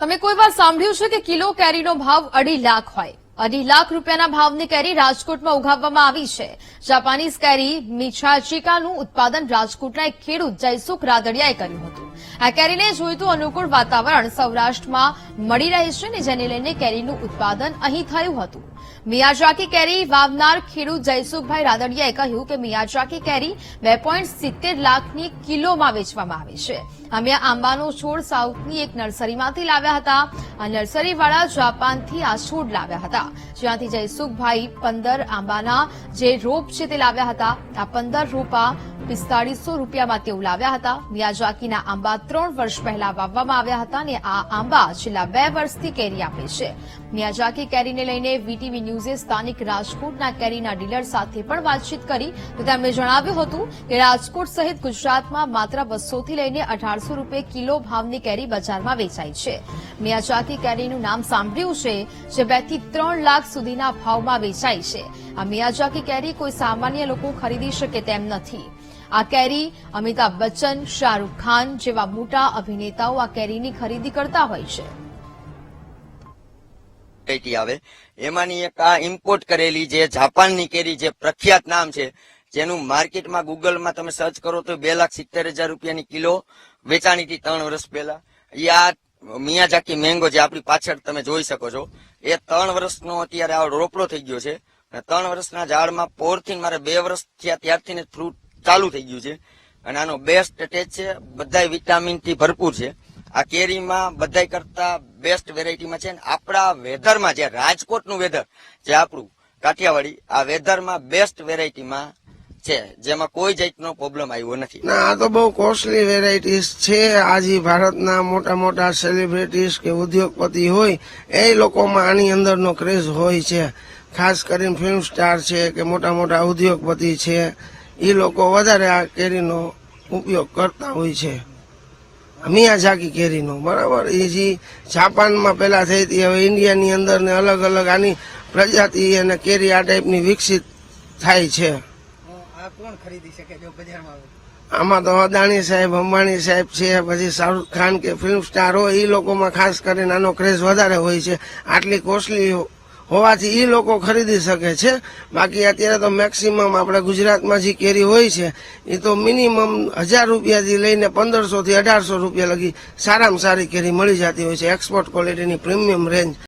તમે કોઈ વાર સાંભળ્યું છે કે કિલો કેરીનો ભાવ અઢી લાખ હોય? અઢી લાખ રૂપિયાના ભાવની કેરી રાજકોટમાં ઉગાવવામાં આવી છે. જાપાનીઝ કેરી મિછાચિકાનું ઉત્પાદન રાજકોટના એક ખેડૂત જયસુખ રાદડિયાએ કર્યું હતું. આ કેરીને જોઈતું અનુકૂળ વાતાવરણ સૌરાષ્ટ્રમાં મળી રહે છે ને જેને લઈને કેરીનું ઉત્પાદન અહીં થયું હતું. મિયાજાકી કેરી વાવનાર ખેડૂત જયસુખભાઈ રાદડિયાએ કહ્યું કે મિયાજાકી કેરી બે પોઈન્ટ સિત્તેર લાખની કિલોમાં વેચવામાં આવે છે. અમે આંબાનો છોડ સાઉથની એક નર્સરીમાંથી લાવ્યા હતા. આ નર્સરીવાળા જાપાનથી આ છોડ લાવ્યા હતા. જ્યાંથી જયસુખભાઈ પંદર આંબાના જે રોપ છે તે લાવ્યા હતા. આ પંદર રોપા પિસ્તાળીસો રૂપિયામાં તેઓ લાવ્યા હતા. મિયાજાકીના આંબા ત્રણ વર્ષ પહેલા વાવવામાં આવ્યા હતા અને આ આંબા છેલ્લા બે વર્ષથી કેરી આપે છે. મિયાજાકી કેરીને લઈને વીટીવી ન્યૂઝે સ્થાનિક રાજકોટના કેરીના ડીલર સાથે પણ વાતચીત કરી તો તેમણે જણાવ્યું હતું કે રાજકોટ સહિત ગુજરાતમાં માત્ર બસોથી લઈને અઢારસો રૂપિયા કિલો ભાવની કેરી બજારમાં વેચાય છે. મિયાજાકી કેરીનું નામ સાંભળ્યું છે જે બેથી ત્રણ લાખ સુધીના ભાવમાં વેચાય છે. આ મિયાજાકી કેરી કોઈ સામાન્ય લોકો ખરીદી શકે તેમ નથી. આ કેરી અમિતાભ બચ્ચન, શાહરૂખ ખાન જેવા મોટા અભિનેતાઓ આ કેરીની ખરીદી કરતા હોય છે. એમાંની એક આ ઇમ્પોર્ટ કરેલી જે જાપાનની કેરી જે પ્રખ્યાત નામ છે, જેનું માર્કેટમાં ગૂગલમાં તમે સર્ચ કરો તો બે લાખ સિત્તેર હજાર રૂપિયાની કિલો વેચાણી હતી ત્રણ વર્ષ પહેલા. એ આ મિયાજાકી મેંગો જે આપણી પાછળ તમે જોઈ શકો છો. એ ત્રણ વર્ષનો અત્યારે આ રોપડો થઈ ગયો છે. ત્રણ વર્ષના ઝાડમાં પોરથી મારે બે વર્ષ થયા ત્યારથી ફ્રૂટ ચાલુ થઈ ગયું છે. અને આનો બેસ્ટ ટેસ્ટ છે, બધાય વિટામિનથી ભરપૂર છે. આ કેરીમાં બધાય કરતા બેસ્ટ વેરાયટીમાં છે ને આપણા વેધરમાં જે રાજકોટનું વેધર જે આપણું કાઠિયાવાડી, આ વેધરમાં બેસ્ટ વેરાયટીમાં છે. જેમાં કોઈ જાતનો પ્રોબ્લેમ આવ્યો નથી. ના, આ તો બહુ કોસ્ટલી વેરાયટીઝ છે. આજે ભારતના મોટા મોટા સેલિબ્રિટીઝ કે ઉદ્યોગપતિ હોય, એ લોકોમાં આની અંદરનો ક્રેઝ હોય છે. ખાસ કરીને ફિલ્મ સ્ટાર છે કે મોટા મોટા ઉદ્યોગપતિ છે. એ લોકો વધારે આ કેરીનો ઉપયોગ કરતા હોય છે. મિયાઝાકી કેરીનો બરાબર? એ જે જાપાનમાં પહેલાં થઈ હતી હવે ઇન્ડિયાની અંદર ને અલગ અલગ આની પ્રજાતિ અને કેરી આ ટાઈપની વિકસિત થાય છે. આમાં તો અદાણી સાહેબ અંબાણી સાહેબ છે પછી શાહરૂખ ખાન કે ફિલ્મ સ્ટાર હોય એ લોકોમાં ખાસ કરીને આનો ક્રેઝ વધારે હોય છે. આટલી કોસ્ટલી હોવાથી એ લોકો ખરીદી શકે છે. બાકી અત્યારે તો મેક્સિમમ આપણે ગુજરાતમાં જે કેરી હોય છે એ તો મિનિમમ હજાર રૂપિયાથી લઈને પંદરસો થી અઢારસો રૂપિયા લગી સારામાં સારી કેરી મળી જતી હોય છે. Export ક્વોલિટીની premium range